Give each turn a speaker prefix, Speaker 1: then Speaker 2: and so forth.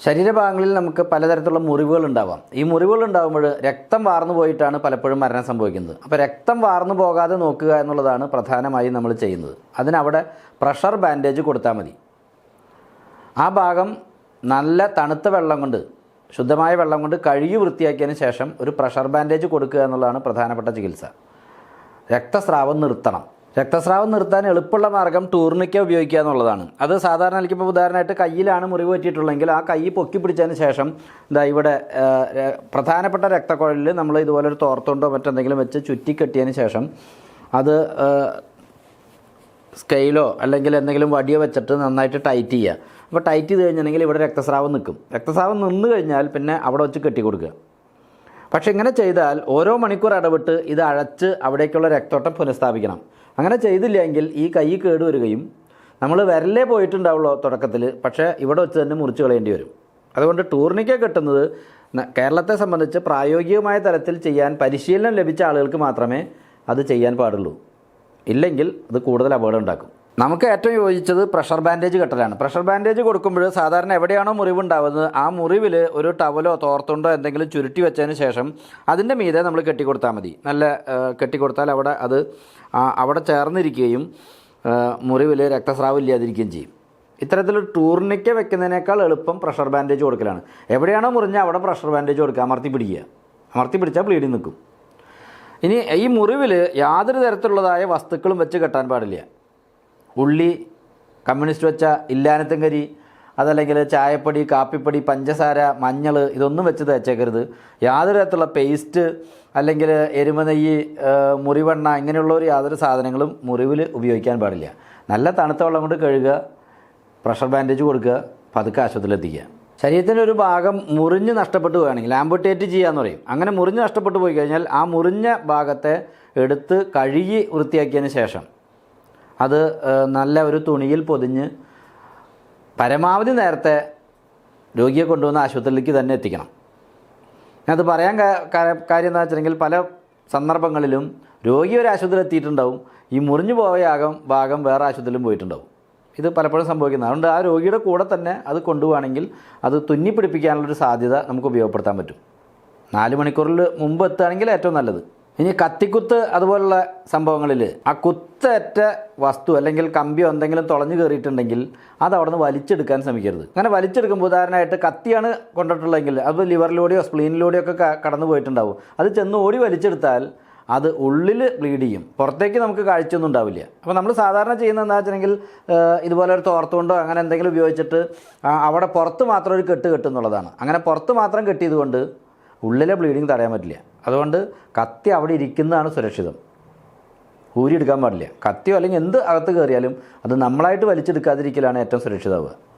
Speaker 1: ശരീരഭാഗങ്ങളിൽ നമുക്ക് പലതരത്തിലുള്ള മുറിവുകൾ ഉണ്ടാവാം. ഈ മുറിവുകൾ ഉണ്ടാകുമ്പോൾ രക്തം വാർന്നു പോയിട്ടാണ് പലപ്പോഴും മരണം സംഭവിക്കുന്നത്. അപ്പോൾ രക്തം വാർന്നു പോകാതെ നോക്കുക എന്നുള്ളതാണ് പ്രധാനമായും നമ്മൾ ചെയ്യുന്നത്. അതിനവിടെ പ്രഷർ ബാൻഡേജ് കൊടുത്താൽ മതി. ആ ഭാഗം നല്ല തണുത്ത വെള്ളം കൊണ്ട് ശുദ്ധമായ വെള്ളം കൊണ്ട് കഴുകി വൃത്തിയാക്കിയതിന് ശേഷം ഒരു പ്രഷർ ബാൻഡേജ് കൊടുക്കുക എന്നുള്ളതാണ് പ്രധാനപ്പെട്ട ചികിത്സ. രക്തസ്രാവം നിർത്തണം. രക്തസ്രാവം നിർത്താൻ എളുപ്പമുള്ള മാർഗം ടൂർണിക്ക ഉപയോഗിക്കുക എന്നുള്ളതാണ്. അത് സാധാരണ എനിക്കിപ്പോൾ ഉദാഹരണമായിട്ട് കയ്യിലാണ് മുറിവ് പറ്റിയിട്ടുള്ളതെങ്കിൽ ആ കൈ പൊക്കി പിടിച്ചതിന് ശേഷം ഇതാ ഇവിടെ പ്രധാനപ്പെട്ട രക്തക്കുഴലിൽ നമ്മൾ ഇതുപോലൊരു തോർത്തുണ്ടോ മറ്റെന്തെങ്കിലും വെച്ച് ചുറ്റിക്കെട്ടിയതിന് ശേഷം അത് സ്കെയിലോ അല്ലെങ്കിൽ എന്തെങ്കിലും വടിയോ വെച്ചിട്ട് നന്നായിട്ട് ടൈറ്റ് ചെയ്യുക. അപ്പോൾ ടൈറ്റ് ചെയ്ത് കഴിഞ്ഞിട്ടുണ്ടെങ്കിൽ ഇവിടെ രക്തസ്രാവം നിൽക്കും. രക്തസ്രാവം നിന്ന് കഴിഞ്ഞാൽ പിന്നെ അവിടെ വെച്ച് കെട്ടി കൊടുക്കുക പക്ഷെ ഇങ്ങനെ ചെയ്താൽ ഓരോ മണിക്കൂർ ഇടവിട്ട് ഇത് അഴച്ച് അവിടേക്കുള്ള രക്തോട്ടം പുനഃസ്ഥാപിക്കണം. അങ്ങനെ ചെയ്തില്ലെങ്കിൽ ഈ കൈ കേടുവരികയും നമ്മൾ വിരലേ പോയിട്ടുണ്ടാവുള്ളൂ തുടക്കത്തിൽ പക്ഷേ ഇവിടെ വെച്ച് തന്നെ മുറിച്ച് കളയേണ്ടി വരും. അതുകൊണ്ട് ടൂർണിക്ക കെട്ടുന്നത് കേരളത്തെ സംബന്ധിച്ച് പ്രായോഗികമായ തലത്തിൽ ചെയ്യാൻ പരിശീലനം ലഭിച്ച ആളുകൾക്ക് മാത്രമേ അത് ചെയ്യാൻ പാടുള്ളൂ. ഇല്ലെങ്കിൽ അത് കൂടുതൽ അപകടം ഉണ്ടാക്കും. നമുക്ക് ഏറ്റവും യോജിച്ചത് പ്രഷർ ബാൻഡേജ് കെട്ടലാണ്. പ്രഷർ ബാൻഡേജ് കൊടുക്കുമ്പോൾ സാധാരണ എവിടെയാണോ മുറിവുണ്ടാവുന്നത് ആ മുറിവിൽ ഒരു ടവലോ തോർത്തുണ്ടോ എന്തെങ്കിലും ചുരുട്ടി വെച്ചതിന് ശേഷം അതിന്റെ മീതെ നമ്മൾ കെട്ടിക്കൊടുത്താൽ മതി. നല്ല കെട്ടിക്കൊടുത്താൽ അവിടെ അത് അവിടെ ചേർന്നിരിക്കുകയും മുറിവിൽ രക്തസ്രാവം ഇല്ലാതിരിക്കുകയും ചെയ്യും. ഇത്തരത്തിൽ ടൂർണിക്ക വെക്കുന്നതിനേക്കാൾ എളുപ്പം പ്രഷർ ബാൻഡേജ് കൊടുക്കലാണ്. എവിടെയാണോ മുറിഞ്ഞ അവിടെ പ്രഷർ ബാൻഡേജ് കൊടുക്കുക അമർത്തി പിടിക്കുക. അമർത്തി പിടിച്ചാൽ ബ്ലീഡിങ് നിൽക്കും. ഇനി ഈ മുറിവിൽ യാതൊരു തരത്തിലുള്ളതായ വസ്തുക്കളും വെച്ച് കെട്ടാൻ പാടില്ല. ഉള്ളി കമ്മ്യൂണിസ്റ്റ് വെച്ച ഇല്ലാനത്തങ്കരി അതല്ലെങ്കിൽ ചായപ്പൊടി കാപ്പിപ്പൊടി പഞ്ചസാര മഞ്ഞൾ ഇതൊന്നും വെച്ച് തേച്ചേക്കരുത്. യാതൊരു തരത്തിലുള്ള പേസ്റ്റ് അല്ലെങ്കിൽ എരുമനെയ്യ് മുറിവെണ്ണ ഇങ്ങനെയുള്ള ഒരു യാതൊരു സാധനങ്ങളും മുറിവിൽ ഉപയോഗിക്കാൻ പാടില്ല. നല്ല തണുത്ത വെള്ളം കൊണ്ട് കഴുകുക പ്രഷർ ബാൻഡേജ് കൊടുക്കുക പതുക്കെ ആശുപത്രിയിൽ എത്തിക്കുക. ശരീരത്തിന്റെ ഒരു ഭാഗം മുറിഞ്ഞ് നഷ്ടപ്പെട്ടു പോവുകയാണെങ്കിൽ ആംബുട്ടേറ്റ് ചെയ്യാന്ന് പറയും. അങ്ങനെ മുറിഞ്ഞ് നഷ്ടപ്പെട്ടു പോയി കഴിഞ്ഞാൽ ആ മുറിഞ്ഞ ഭാഗത്തെ എടുത്ത് കഴുകി വൃത്തിയാക്കിയതിന് ശേഷം അത് നല്ല ഒരു തുണിയിൽ പൊതിഞ്ഞ് പരമാവധി നേരത്തെ രോഗിയെ കൊണ്ടുവന്ന ആശുപത്രിയിലേക്ക് തന്നെ എത്തിക്കണം. ഞാനത് പറയാൻ കാര്യം എന്താ വെച്ചിട്ടുണ്ടെങ്കിൽ പല സന്ദർഭങ്ങളിലും രോഗി ഒരു ആശുപത്രിയിൽ എത്തിയിട്ടുണ്ടാവും ഈ മുറിഞ്ഞു പോയ ഭാഗം വേറെ ആശുപത്രിയിലും പോയിട്ടുണ്ടാവും. ഇത് പലപ്പോഴും സംഭവിക്കുന്നത്. അതുകൊണ്ട് ആ രോഗിയുടെ കൂടെ തന്നെ അത് കൊണ്ടുപോവാണെങ്കിൽ അത് തുന്നി പിടിപ്പിക്കാനുള്ളൊരു സാധ്യത നമുക്ക് ഉപയോഗപ്പെടുത്താൻ പറ്റും. നാല് മണിക്കൂറിൽ മുമ്പ് എത്തുകയാണെങ്കിൽ ഏറ്റവും നല്ലത്. ഇനി കത്തിക്കുത്ത് അതുപോലുള്ള സംഭവങ്ങളിൽ ആ കുത്തേറ്റ വസ്തു അല്ലെങ്കിൽ കമ്പിയോ എന്തെങ്കിലും തുളഞ്ഞു കയറിയിട്ടുണ്ടെങ്കിൽ അത് അവിടെ നിന്ന് വലിച്ചെടുക്കാൻ ശ്രമിക്കരുത്. അങ്ങനെ വലിച്ചെടുക്കുമ്പോൾ ഉദാഹരണമായിട്ട് കത്തിയാണ് കൊണ്ടിട്ടുള്ളതെങ്കിൽ അത് ലിവറിലൂടെയോ സ്പ്ലീനിലൂടെയോ ഒക്കെ കടന്നു പോയിട്ടുണ്ടാവും. അത് ചെന്ന് ഓടി വലിച്ചെടുത്താൽ അത് ഉള്ളിൽ ബ്ലീഡ് ചെയ്യും. പുറത്തേക്ക് നമുക്ക് കാഴ്ചയൊന്നും ഉണ്ടാവില്ല. അപ്പോൾ നമ്മൾ സാധാരണ ചെയ്യുന്നത് എന്താ വെച്ചിട്ടുണ്ടെങ്കിൽ ഇതുപോലെ ഒരു തോർത്തുകൊണ്ടോ അങ്ങനെ എന്തെങ്കിലും ഉപയോഗിച്ചിട്ട് അവിടെ പുറത്ത് മാത്രം ഒരു കെട്ട് കെട്ടുന്നുള്ളതാണ് അങ്ങനെ പുറത്ത് മാത്രം കെട്ടിയതുകൊണ്ട് ഉള്ളിലെ ബ്ലീഡിങ് തടയാൻ പറ്റില്ല. അതുകൊണ്ട് കത്തി അവിടെ ഇരിക്കുന്നതാണ് സുരക്ഷിതം. ഊരിയെടുക്കാൻ പാടില്ല. കത്തിയോ അല്ലെങ്കിൽ എന്ത് അകത്ത് കയറിയാലും അത് നമ്മളായിട്ട് വലിച്ചെടുക്കാതിരിക്കലാണ് ഏറ്റവും സുരക്ഷിതമാവുക